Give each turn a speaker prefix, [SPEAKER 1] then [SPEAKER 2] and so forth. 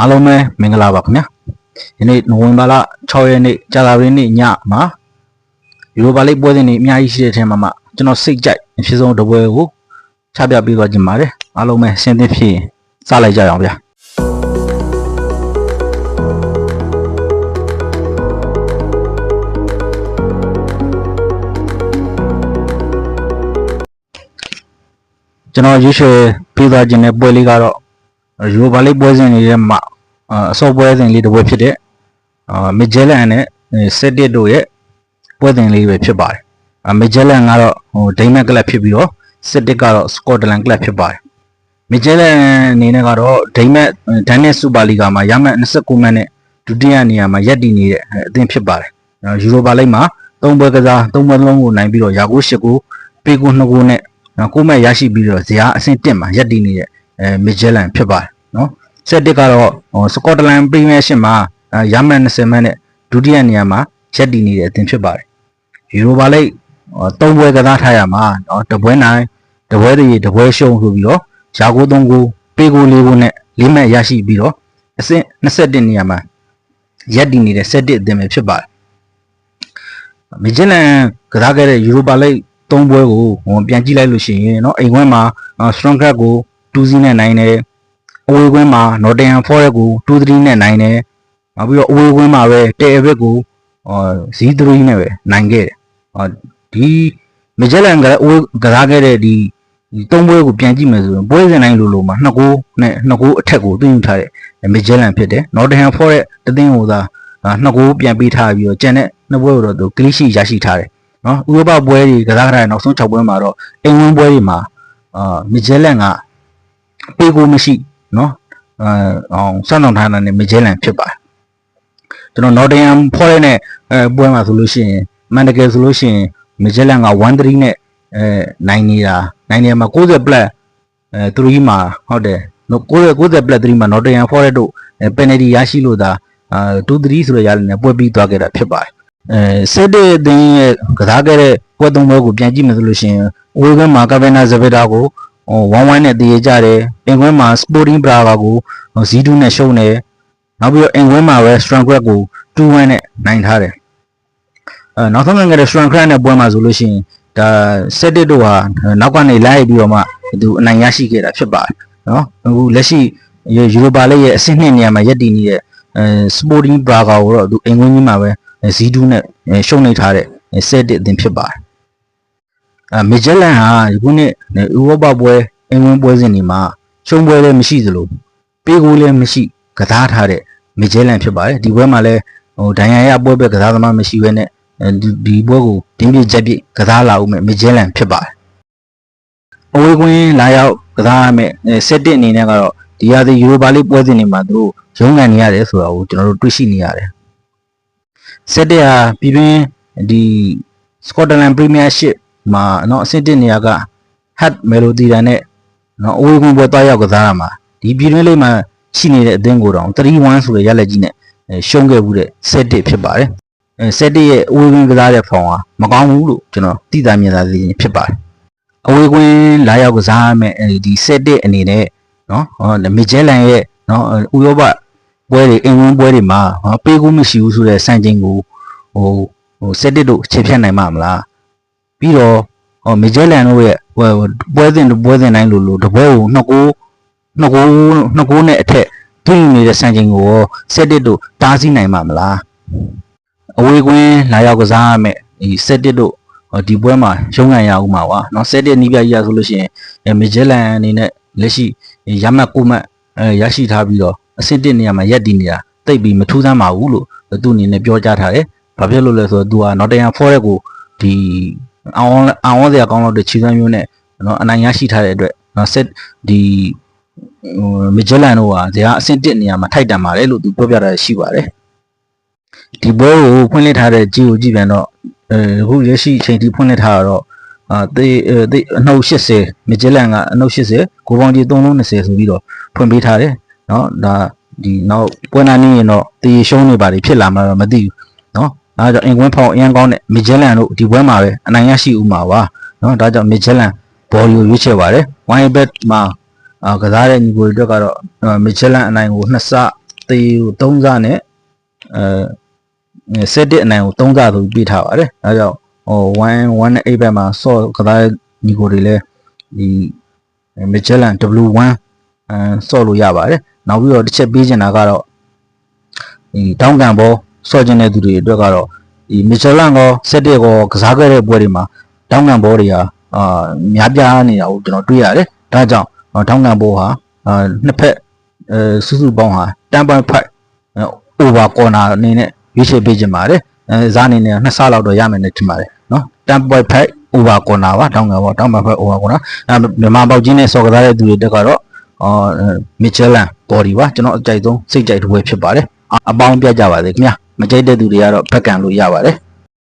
[SPEAKER 1] အားလုံးပဲမင်္ဂလာပါခင်ဗျာဒီနေ့နိုဝင်ဘာလ6ရက်နေ့ကြာသပတေးနေ့ညမှာယူရိုပါလိပွဲစဉ်တွေအများကြီးရှိတဲ့အထက်မှာမှကျွန်တော်စိတ်ကြိုက်အဖြစ်ဆုံးတစ်ပွဲကိုချပြပေးသွားခြင်းပါတယ်အားလုံးပဲစဉ်းသင့်ဖြစ်ရင်စလိုက်ကြရအောင်ဗျာကျွန်တော်ရွေးချယ်ပေးသွားခြင်းတဲ့ပွဲလေးကတော့ ယူရိုပါလိပွဲစဉ်တွေထဲမှာအာအစောပွဲစဉ်လေးတစ်ပွဲဖြစ်တဲ့အာမီဂျဲလန်နဲ့ဆက်တစ်တို့ရဲ့ပွဲစဉ်လေးပဲဖြစ်ပါတယ်အာမီဂျဲလန်ကတော့ဟိုဒိန်းမတ်ကလပ်ဖြစ်ပြီးတော့ဆက်တစ်ကတော့စကော့တလန်ကလပ်ဖြစ်ပါတယ်မီဂျဲလန်အနေနဲ့ကတော့ဒိန်းမတ်ဒန်နစ်စူပါလီဂါမှာရမှတ်29မှတ်နဲ့ဒုတိယနေရာမှာရပ်တည်နေတဲ့အသင်းဖြစ်ပါတယ်ယူရိုပါလိမှာ၃ပွဲကစား၃ပွဲလုံးကိုနိုင်ပြီးတော့ယာကို၈ကိုပေကို2ကိုနဲ့ကိုမဲ့ရရှိပြီးတော့ဇယားအဆင့်1မှာရပ်တည်နေတဲ့ အဲမီဂျဲလန်ဖြစ်ပါတယ်နော်ဆက်တစ်ကတော့ဟိုစကော့တလန်ပရီးမီးယားရှစ်မှာအဲရမှတ်20မှတ်နဲ့ဒုတိယနေရာမှာရပ်တည်နေတဲ့အသင်းဖြစ်ပါတယ်ယူရိုပါလိ၃ပွဲကစားထားရမှာနော်တပွဲနိုင်တပွဲတည်းတပွဲရှုံးဆိုပြီးတော့ယာကို3ကိုပေကို4ကိုနဲ့၄မှတ်ရရှိပြီးတော့အဆင့်21နေရာမှာရပ်တည်နေတဲ့ဆက်တစ်အသင်းပဲဖြစ်ပါတယ်မီဂျလန်ကစားခဲ့တဲ့ယူရိုပါလိ၃ပွဲကိုဟိုပြန်ကြည့်လိုက်လို့ရှိရင်เนาะအိမ်ခွင်းမှာ strong crack ကို 2-0နဲ့နိုင်တယ်အဝေးကွင်းမှာ Nottingham Forest ကို2-3နဲ့နိုင်တယ်နောက်ပြီးတော့အဝေးကွင်းမှာပဲတယ်ဘက်ကိုအော်0-3နဲ့ပဲနိုင်ခဲ့တယ်ဟောဒီမီဂျလန်ကအဝေးကစားခဲ့တဲ့ဒီဒီ၃ပွဲကိုပြန်ကြည့်မယ်ဆိုရင်ပွဲစဉ်တိုင်းလိုလိုမှာ2ဂိုးနဲ့2ဂိုးအထက်ကိုသွင်းယူထားတဲ့မီဂျလန်ဖြစ်တယ် Nottingham Forest တသင်းဟိုသာ2ဂိုးပြန်ပေးထားပြီးတော့ကျန်တဲ့နှစ်ပွဲကိုတော့သူကလီရှီရရှိထားတယ်နော်ဥရောပပွဲတွေကစားကြတဲ့နောက်ဆုံး6ပွဲမှာတော့အင်္ဂလန်ပွဲတွေမှာအာမီဂျလန်က ပေးကိုမရှိနော်အဲအောင်စမ်းဆောင်ထားတဲ့မီဂျလန်ဖြစ်ပါတယ်ကျွန်တော် Nottingham Forest နဲ့အဲပွဲမှာဆိုလို့ရှိရင်မန်တကယ်ဆိုလို့ရှိရင်မီဂျလန်က1-3နဲ့အဲနိုင်နေတာနိုင်နေမှာ90 plus အဲ3မှာဟုတ်တယ်90 90 plus 3မှာ Nottingham Forest တို့ penalty ရရှိလို့သာအာ2-3ဆိုရရလည်းပွဲပြီးသွားခဲ့တာဖြစ်ပါတယ်အဲဆက်တဲ့အသင်းရဲ့ကစားခဲ့တဲ့ပွဲသုံးပွဲကိုပြန်ကြည့်မယ်ဆိုလို့ရှိရင်အဝေးကမှာကာဗနာဇဗေတာကို ဟို1-1နဲ့တည်ရကြတယ်အင်ကွင်းမှာ Sporting Braga ကို0-2နဲ့ရှုံးတယ်နောက်ပြီးတော့အင်ကွင်းမှာပဲ Strong Crack ကို2-1နဲ့နိုင်ထားတယ်အဲနောက်ဆုံးငယ်တဲ့ Strong Crack နဲ့ပွဲမှာဆိုလို့ရှိရင်ဒါဆက်တစ်တို့ဟာနောက်ကနေလိုက်ပြီးတော့မှသူအနိုင်ရရှိခဲ့တာဖြစ်ပါတယ်နော်အခုလက်ရှိယူရိုပါလိရဲ့အဆင့်နှစ်နေရာမှာရပ်တည်နေတဲ့အဲ Sporting Braga ကိုတော့သူအင်ကွင်းကြီးမှာပဲ0-2နဲ့ရှုံးနေထားတဲ့ဆက်တစ်အသင်းဖြစ်ပါတယ် အဲမီဂျလန်ဟာဒီခုနှစ်ဥရောပပွဲအင်္ဂလန်ပွဲစဉ်တွေမှာရှုံးပွဲလည်းမရှိသလိုပေးကိုလည်းမရှိကစားထားတဲ့မီဂျလန်ဖြစ်ပါတယ်ဒီပွဲမှာလည်းဟိုဒိုင်ယာရပွဲပဲကစားသမားမရှိဘဲနဲ့ဒီဒီပွဲကိုတင်းပြချက်ပြကစားလာဦးမယ်မီဂျလန်ဖြစ်ပါတယ်အဝေးကွင်းလာရောက်ကစားရမယ်ဆက်တစ်အနေနဲ့ကတော့ဒီဟာဒီယူရိုပါလိပွဲစဉ်တွေမှာသူတို့ရုံးကန်နေရတယ်ဆိုတာကိုကျွန်တော်တို့တွေ့ရှိနေရတယ်ဆက်တစ်ဟာပြည်တွင်းဒီစကော့တလန်ပရီးမီးယားရှစ် မှာနော်အဆင့်1နေရာက hat melody တန်နဲ့နော်အဝေးကွန်ပွဲတွားရောက်ကစားတာမှာဒီပြည်တွင်းလေးမှာရှိနေတဲ့အသင်းကိုတော့3-1ဆိုတဲ့ရလက်ကြီးနဲ့ရှုံးခဲ့မှုတဲ့ဆက်တစ်ဖြစ်ပါတယ်။ဆက်တစ်ရဲ့အဝေးကွင်းကစားတဲ့ဖောင်ဟာမကောင်းဘူးလို့ကျွန်တော်သိတာမြင်တာသိရင်ဖြစ်ပါတယ်။အဝေးကွင်းလာရောက်ကစားမဲ့ဒီဆက်တစ်အနေနဲ့နော်မီဂျဲလန်ရဲ့နော်ဥရောပပွဲတွေအင်ဝင်ပွဲတွေမှာပေးကူးမရှိဘူးဆိုတဲ့စံချိန်ကိုဟိုဟိုဆက်တစ်တို့ခြေဖြတ်နိုင်မှာမလား ပြီးတော့ဟောမီဂျဲလန်တို့ရဲ့ပွဲပွဲစဉ်ပွဲစဉ်တိုင်းလိုလိုတပွဲကိုနှစ်ကိုနှစ်ကိုနှစ်ကိုနဲ့အထက်တွင်းနေတဲ့စံချိန်ကိုဆက်တစ်တို့တားဆီးနိုင်မှာမလားအဝေးကွင်းလာရောက်ကစားရမယ်ဒီဆက်တစ်တို့ဒီပွဲမှာရုံးကန်ရအောင်မှာပါเนาะဆက်တစ်နီးပြကြီးရဆိုလို့ရှိရင်မီဂျဲလန်အနေနဲ့လက်ရှိရမှတ်ကိုမှတ်အဲရရှိထားပြီးတော့အဆင့်တစ်နေရာမှာရက်တည်နေတာတိတ်ပြီးမထူးဆန်းပါဘူးလို့သူအနေနဲ့ပြောကြားထားတယ်ဘာဖြစ်လို့လဲဆိုတော့သူက Nottingham Forest ကိုဒီ အောင်အောင်စရာကောင်းလို့တဲ့ခြေစမ်းမျိုးနဲ့နော်အနိုင်ရရှိထားတဲ့အတွက်နော်ဆက်ဒီဟိုမီဂျလန်တို့ဟာဇာအဆင့်1နေရာမှာထိုက်တန်ပါတယ်လို့သူပြောပြတာရှိပါတယ်ဒီပွဲကိုဖွင့်လှစ်ထားတဲ့ဂျီကိုကြည့်ပြန်တော့အဲအခုရရှိအချိန်ထိဖွင့်လှစ်ထားတော့အာတေးတေးအနှုတ်80မီဂျလန်ကအနှုတ်80ကိုပေါင်းကြီး320ဆိုပြီးတော့ဖွင့်ပေးထားတယ်နော်ဒါဒီနောက်ပွဲနာနေရင်တော့တေးရှုံးနေပါလိဖြစ်လာမှာတော့မသိဘူးနော်အဲ ဒါကြောင့်အင်ကွင်းဖောင်အရင်ကောင်းတဲ့မီဂျလန်တို့ဒီပွဲမှာပဲအနိုင်ရရှိဦးမှာပါနော်ဒါကြောင့်မီဂျလန်ဘော်လီကိုရွေးချယ်ပါတယ်ဝိုင်းဘက်မှာအာကစားတဲ့ညီကိုတွေအတွက်ကတော့မီဂျလန်အနိုင်ကို2ဆသေကို3စားနဲ့အဲစက်တစ်အနိုင်ကို3စားဆိုပြီးပြထားပါတယ်အဲဒါကြောင့်ဟို1 1နဲ့8ဘက်မှာဆော့ကစားညီကိုတွေလည်းဒီ Magellan W1 အဲဆော့လို့ရပါတယ်နောက်ပြီးတော့တစ်ချက်ပေးချင်တာကတော့ဒီတောင်းကန်ဘော ဆော့ခြင်းတဲ့သူတွေအတွက်ကတော့ဒီ Magellan ကောစက်တစ်ကောကစားခဲ့တဲ့ပွဲတွေမှာတောင်းကန်ဘောတွေဟာအာများပြားနေတာကိုကျွန်တော်တွေ့ရတယ်ဒါကြောင့်တောင်းကန်ဘောဟာအာနှစ်ဖက်အဲစုစုပေါင်းဟာ10.5 over corner အနေနဲ့ရွေးချယ်ပေးခြင်းပါတယ်အဲဇာအနေနဲ့နှစ်ဆလောက်တော့ရမယ်နဲ့ထင်ပါတယ်နော်10.5 over corner ပါတောင်းကန်ဘောတောင်းကန် over corner အဲမြန်မာပေါက်ကြီးနဲ့စော်ကစားတဲ့သူတွေတက်ကတော့အော်မီချယ်လန်ဘော်ဒီပါကျွန်တော်အကြိုက်ဆုံးစိတ်ကြိုက်တစ်ပွဲဖြစ်ပါတယ်အအပေါင်းပြကြပါစေခင်ဗျာ မကြိုက်တဲ့သူတွေကတော့ဘက်ကန်လို့ရပါတယ်